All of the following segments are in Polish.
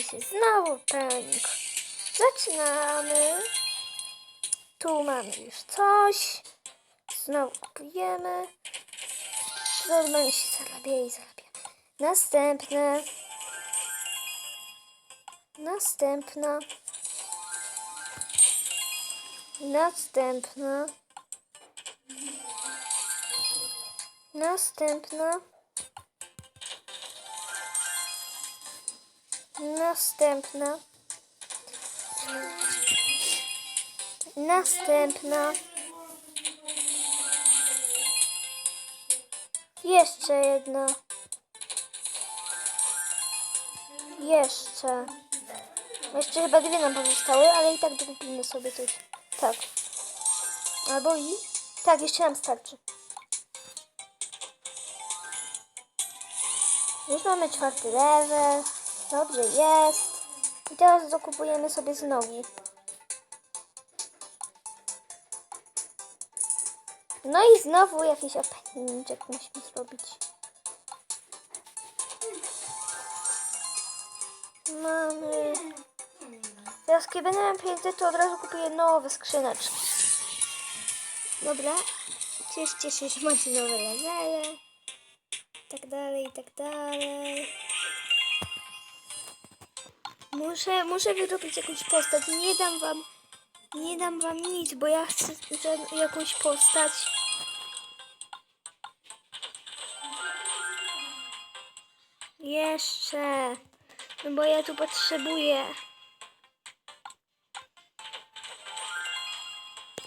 znowu pęk. Zaczynamy. Tu mamy już coś. Znowu kupujemy. Normalnie się zarabia i zarabia. Następne. Następna. Następna. Następna. Następna. Następna. Jeszcze jedna. Jeszcze. Jeszcze chyba dwie nam pozostały, ale i tak dokupimy sobie coś. Tak. Albo i? Tak, jeszcze nam starczy. Już mamy czwarty level. Dobrze jest. I teraz dokupujemy sobie znowu. No i znowu jakiś openingczek musimy zrobić. Mamy... Teraz kiedy będę miał pieniędzy, to od razu kupuję nowe skrzyneczki. Dobra. Cieszcie się, że macie nowe levele. I tak dalej, i tak dalej. Muszę, muszę wyrobić jakąś postać. Nie dam wam, nie dam wam nic, bo ja chcę jakąś postać. Jeszcze. No bo ja tu potrzebuję.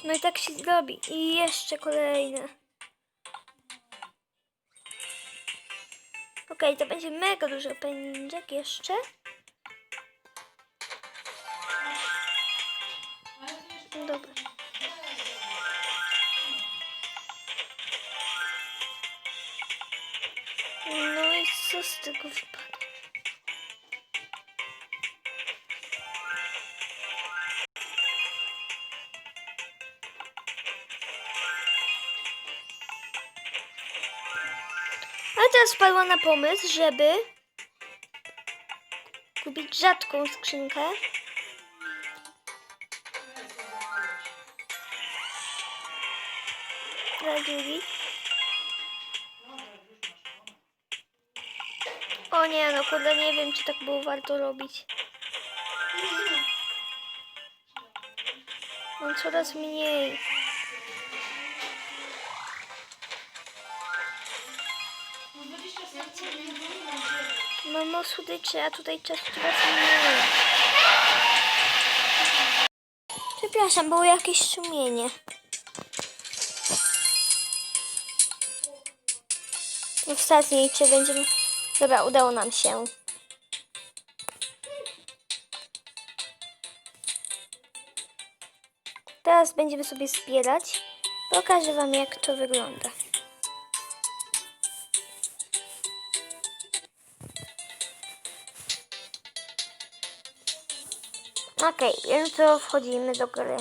No i tak się zrobi. I jeszcze kolejne. Okej, to będzie mega duży openingek jeszcze. Tego wypadło? A teraz wpadła na pomysł, żeby kupić rzadką skrzynkę. Dla Julii. O nie, no kurde, nie wiem, czy tak było warto robić. Mam coraz mniej. Mamo słodycze, a tutaj czas coraz mniej. Przepraszam, było jakieś szumienie. W ostatniej czy będziemy... Dobra, udało nam się. Teraz będziemy sobie zbierać. Pokażę wam jak to wygląda. Okej, więc to wchodzimy do gry.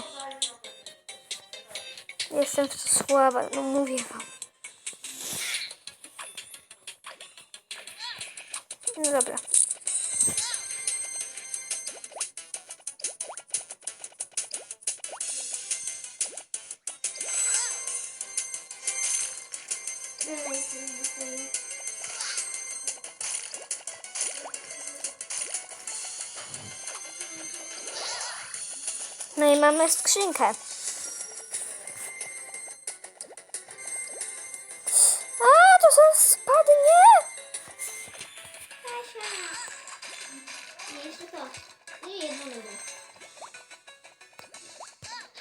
Jestem w to słaba, no mówię wam. Dobra. No i mamy skrzynkę.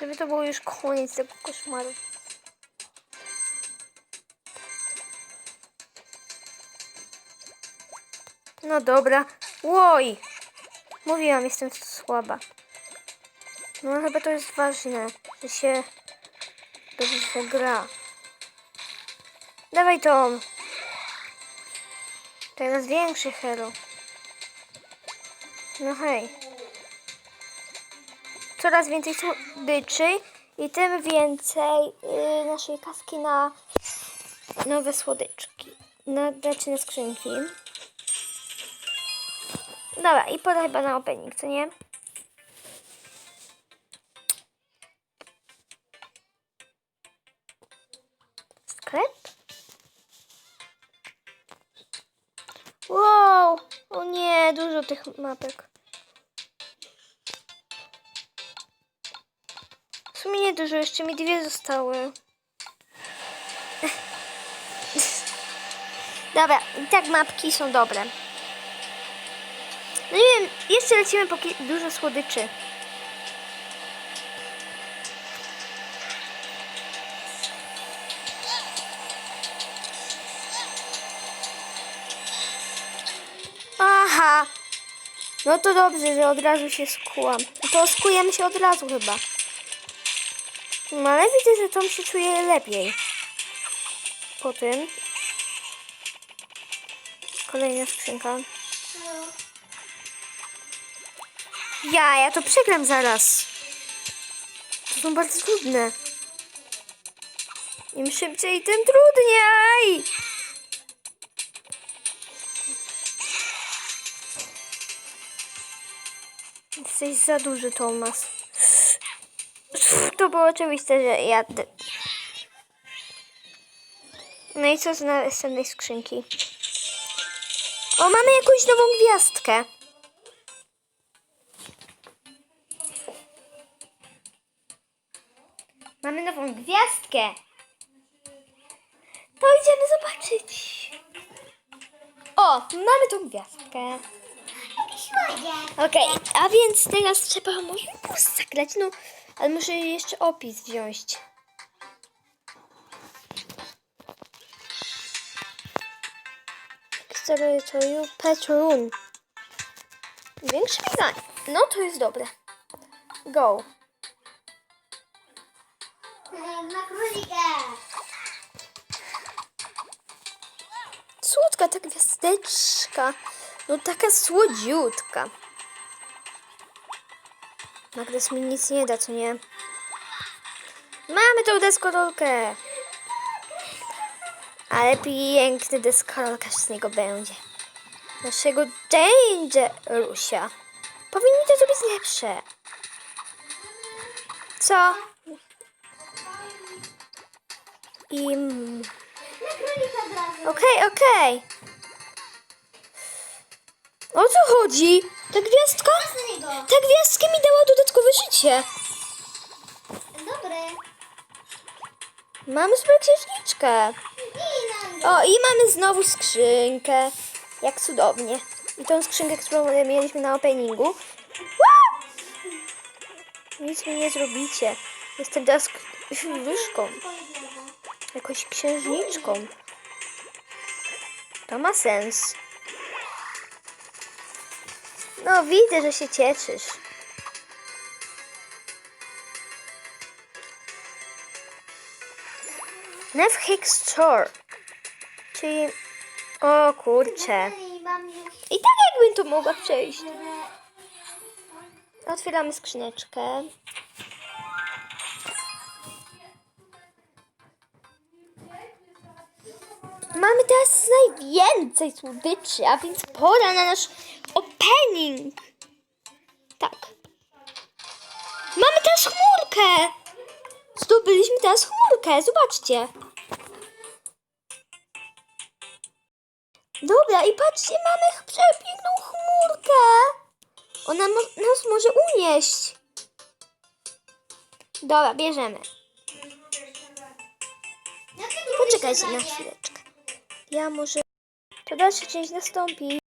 Żeby to był już koniec tego koszmaru. No dobra. Łoj! Mówiłam, jestem słaba. No chyba to jest ważne, że się dobrze gra. Dawaj Tom. Teraz większy hero. No hej. Coraz więcej słodyczy i tym więcej y, naszej kaski na nowe słodyczki. Na, znaczy na skrzynki. Dobra, i pora chyba na opening, co nie? Sklep? Wow! O nie, dużo tych mapek. Sumie nie dużo, jeszcze mi dwie zostały. Dobra, i tak mapki są dobre. No nie wiem, jeszcze lecimy po dużo słodyczy. Aha! No to dobrze, że od razu się skułam. To skujemy się od razu chyba. No ale widzę, że Tom się czuje lepiej. Po tym. Kolejna skrzynka. Ja, ja to przegram zaraz. To są bardzo trudne. Im szybciej, tym trudniej. Jesteś za duży, Tomas. To było oczywiste, że ja... No i co z następnej skrzynki? O, mamy jakąś nową gwiazdkę. Mamy nową gwiazdkę. To idziemy zobaczyć. O, mamy tą gwiazdkę. Okej, a więc teraz trzeba może zagrać, no, ale muszę jeszcze opis wziąć. Steroitorium Petrun. Większe wyzwanie. No to jest dobre. Go. Słodka ta gwiazdeczka. No taka słodziutka. Magdes mi nic nie da, co nie? Mamy tą deskorolkę. Ale piękny deskorolkarz z niego będzie. Naszego Dangerusia. Powinni to zrobić lepsze. Co? I... Na królika od razu. Okej, okej. O co chodzi? Ta gwiazdka? Na niego. Ta gwiazdka mi dała dodatkowe życie. Dobry. Mamy super księżniczkę. I na O, i mamy znowu skrzynkę. Jak cudownie. I tą skrzynkę, którą mieliśmy na openingu. Wow! Nic mi nie zrobicie. Jestem teraz wyszką. Jakąś księżniczką. To ma sens. No, widzę, że się cieszysz. Nev Hicks Store. Czyli... O kurczę. I tak jakbym tu mogła przejść. Otwieramy skrzyneczkę. Mamy teraz najwięcej słodyczy, a więc pora na nasz opening. Tak. Mamy teraz chmurkę. Zdobyliśmy teraz chmurkę, zobaczcie. Dobra, i patrzcie, mamy przepiękną chmurkę. Ona mo- nas może unieść. Dobra, bierzemy. Poczekajcie na chwileczkę. Ja może... To dalsza część nastąpi.